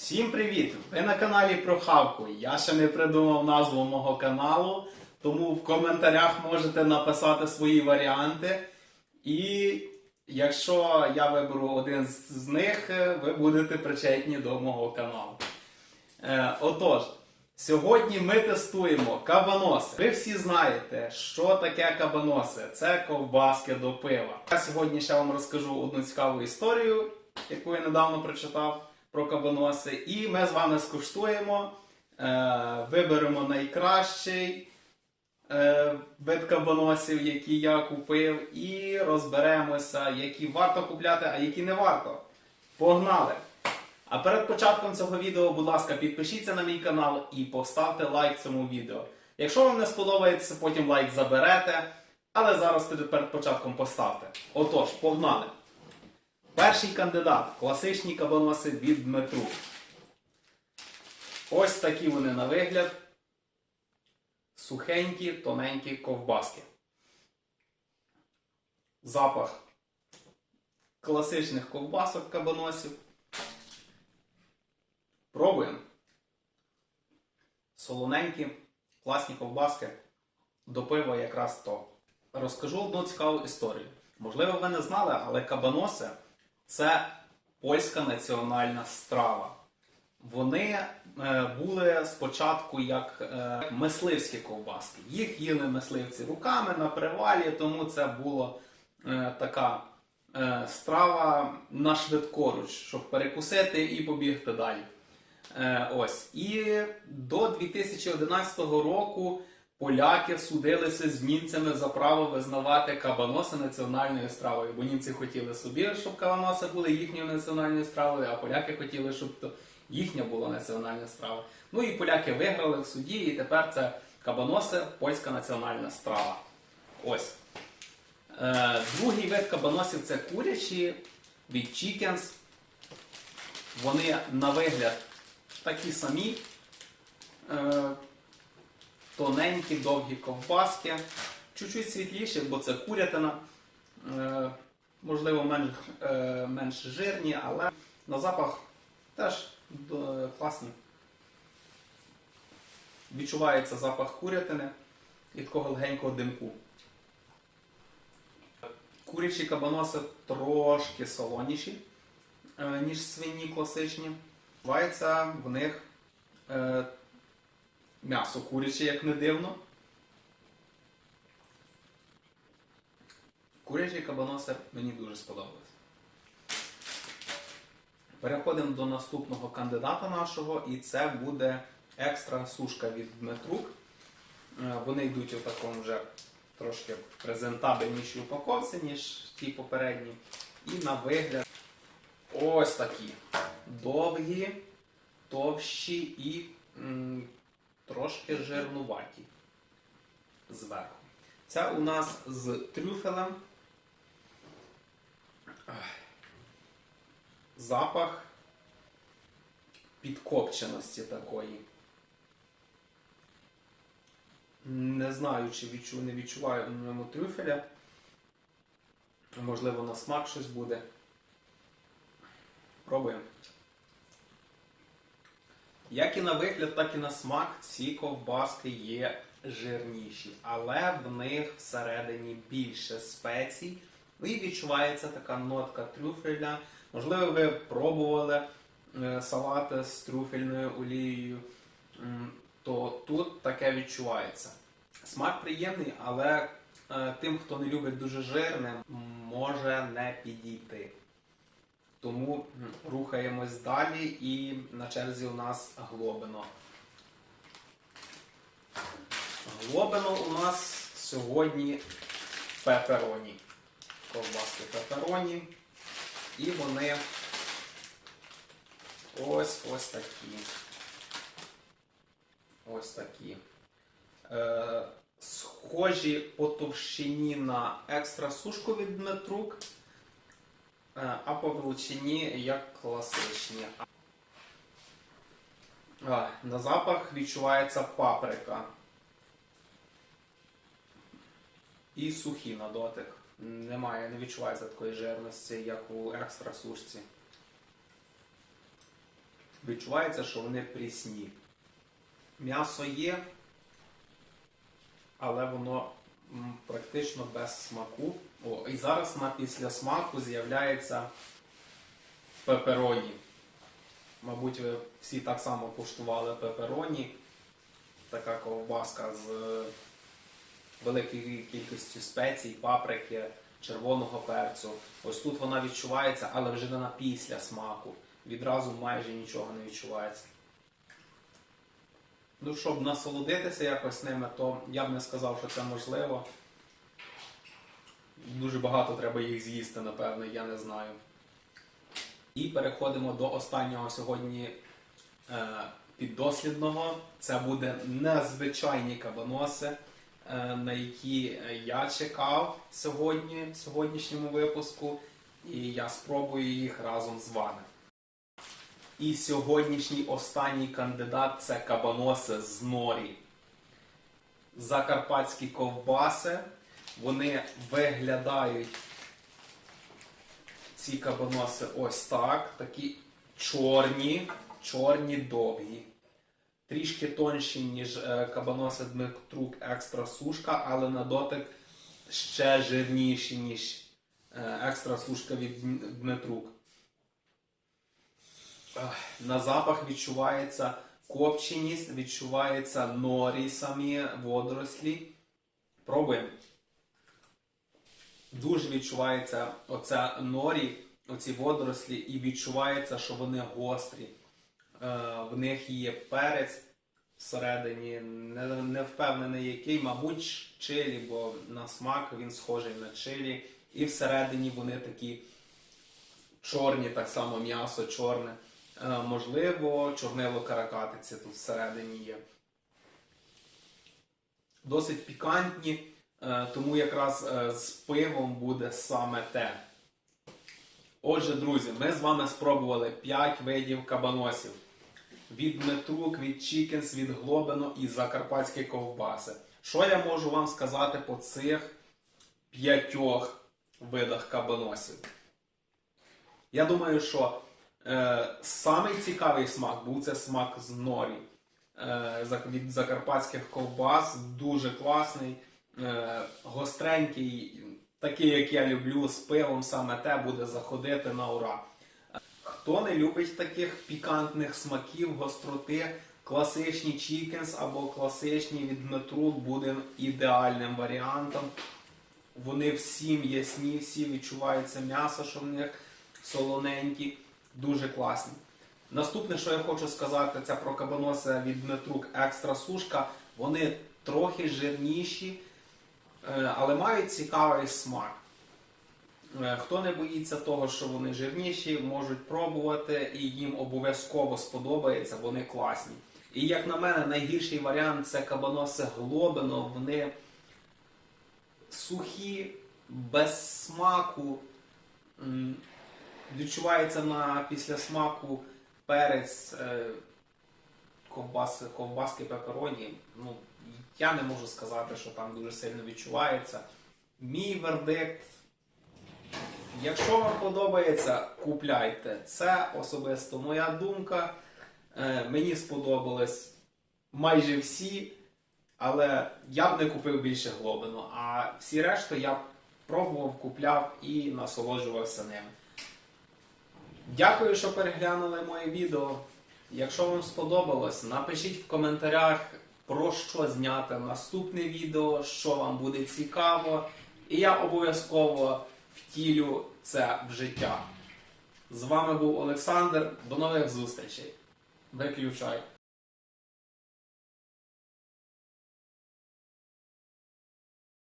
Всім привіт! Ви на каналі про хавку. Я ще не придумав назву мого каналу, тому в коментарях можете написати свої варіанти. І якщо я виберу один з них, ви будете причетні до мого каналу. Е, отож, сьогодні ми тестуємо кабаноси. Ви всі знаєте, що таке кабаноси. Це ковбаски до пива. Я сьогодні ще вам розкажу одну цікаву історію, яку я недавно прочитав про кабаноси. І ми з вами скуштуємо, е, виберемо найкращий е, вид кабаносів, які я купив, і розберемося, які варто купляти, а які не варто. Погнали! А перед початком цього відео, будь ласка, підпишіться на мій канал і поставте лайк цьому відео. Якщо вам не сподобається, потім лайк заберете, але зараз перед початком поставте. Отож, погнали! Перший кандидат класичні кабаноси від Дмитру. Ось такі вони на вигляд. Сухенькі, тоненькі ковбаски. Запах класичних ковбасок кабаносів. Пробуємо. Солоненькі, класні ковбаски. До пива якраз то. Розкажу одну цікаву історію. Можливо, ви не знали, але кабаноси це польська національна страва. Вони е, були спочатку як е, мисливські ковбаски. Їх їли мисливці руками на привалі, тому це була е, така страва на швидкоруч, щоб перекусити і побігти далі. Ось. І до 2011 року поляки судилися з німцями за право визнавати кабаноси національною стравою. Бо німці хотіли собі, щоб кабаноси були їхньою національною стравою, а поляки хотіли, щоб їхня була національна страва. Ну і поляки виграли в суді, і тепер це кабаноси польська національна страва. Ось. Е, другий вид кабаносів це курячі від Chickens. Вони на вигляд такі самі. Е, тоненькі, довгі ковбаски. Чуть-чуть світліші, бо це курятина. Е, можливо, менш, е, менш жирні, але на запах теж е, класні. Відчувається запах курятини і такого легенького димку. Курячі кабаноси трошки солоніші, е, ніж свині класичні. Відчувається в них м'ясо куряче, як не дивно. Курячі кабаноси мені дуже сподобались. Переходимо до наступного кандидата нашого, і це буде екстра сушка від Дмитрук. Е, Вони йдуть у такому вже трошки презентабельнішій упаковці, ніж ті попередні. І на вигляд ось такі довгі, товщі і трошки жирнуваті зверху. Це у нас з трюфелем. Запах підкопченості такої. Не знаю, чи відчу, не відчуваю у ньому трюфеля. Можливо, на смак щось буде. Пробуємо. Як і на вигляд, так і на смак ці ковбаски є жирніші, але в них всередині більше спецій. Ну і відчувається така нотка трюфеля. Можливо, ви пробували е, салати з трюфельною олією, то тут таке відчувається. Смак приємний, але е, тим, хто не любить дуже жирне, може не підійти. Тому рухаємось далі і на черзі у нас глобино. Глобино у нас сьогодні пепероні. Ковбаски пепероні. І вони ось ось такі. Ось такі. Е, схожі по товщині на від Дмитрук. Е, а по величині як класичні. А, на запах відчувається паприка. І сухі на дотик. Немає, не відчувається такої жирності, як у екстра сушці. відчувається, що вони прісні. М'ясо є, але воно практично без смаку. О, і зараз на після смаку з'являється пепероні. Мабуть, ви всі так само куштували пепероні. Така ковбаска з е, великою кількістю спецій, паприки, червоного перцю. Ось тут вона відчувається, але вже не на після смаку. Відразу майже нічого не відчувається. Ну, щоб насолодитися якось ними, то я б не сказав, що це можливо. Дуже багато треба їх з'їсти, напевно, я не знаю. І переходимо до останнього сьогодні е, піддослідного. Це буде незвичайні кабаноси, е, на які я чекав сьогодні, в сьогоднішньому випуску, і я спробую їх разом з вами. І сьогоднішній останній кандидат це кабаноси з норі. Закарпатські ковбаси. Вони виглядають ці кабаноси ось так. Такі чорні, чорні довгі. Трішки тонші, ніж е, кабаноси Дмитрук екстра сушка, але на дотик ще жирніші, ніж е, екстра сушка від Дмитрук. Ах, На запах відчувається копченість, відчувається норі самі водорослі. Пробуємо. Дуже відчувається оця норі, оці водорослі, і відчувається, що вони гострі. Е, в них є перець всередині, не, не впевнений який, мабуть, чилі, бо на смак він схожий на чилі. І всередині вони такі чорні, так само м'ясо чорне. Е, можливо, чорнило каракатиці тут всередині є. Досить пікантні, е, тому якраз е, з пивом буде саме те. Отже, друзі, ми з вами спробували 5 видів кабаносів. Від Дмитрук, від Чікенс, від Глобино і закарпатські ковбаси. Що я можу вам сказати по цих п'ятьох видах кабаносів? Я думаю, що е, самий цікавий смак був це смак з норі. Е, від закарпатських ковбас дуже класний, е, гостренький, такий, як я люблю, з пивом саме те буде заходити на ура. Хто не любить таких пікантних смаків, гостроти, класичні чікенс або класичні від Дмитрук буде ідеальним варіантом. Вони всі м'ясні, всі відчувається м'ясо, що в них солоненькі, дуже класні. Наступне, що я хочу сказати, це про кабаноси від Дмитрук екстра сушка. Вони трохи жирніші, е, але мають цікавий смак. Е, Хто не боїться того, що вони жирніші, можуть пробувати і їм обов'язково сподобається, вони класні. І як на мене, найгірший варіант це кабаноси глобино. Вони сухі, без смаку. Відчувається на після смаку перець, е, ковбаси, ковбаски пепероні. Ну, я не можу сказати, що там дуже сильно відчувається. Мій вердикт Якщо вам подобається, купляйте. Це особисто моя думка. Е, мені сподобались майже всі, але я б не купив більше глобину. А всі решту я пробував, купляв і насолоджувався ним. Дякую, що переглянули моє відео. Якщо вам сподобалось, напишіть в коментарях, про що зняти наступне відео, що вам буде цікаво. І я обов'язково втілю це в життя. З вами був Олександр. До нових зустрічей. Виключай.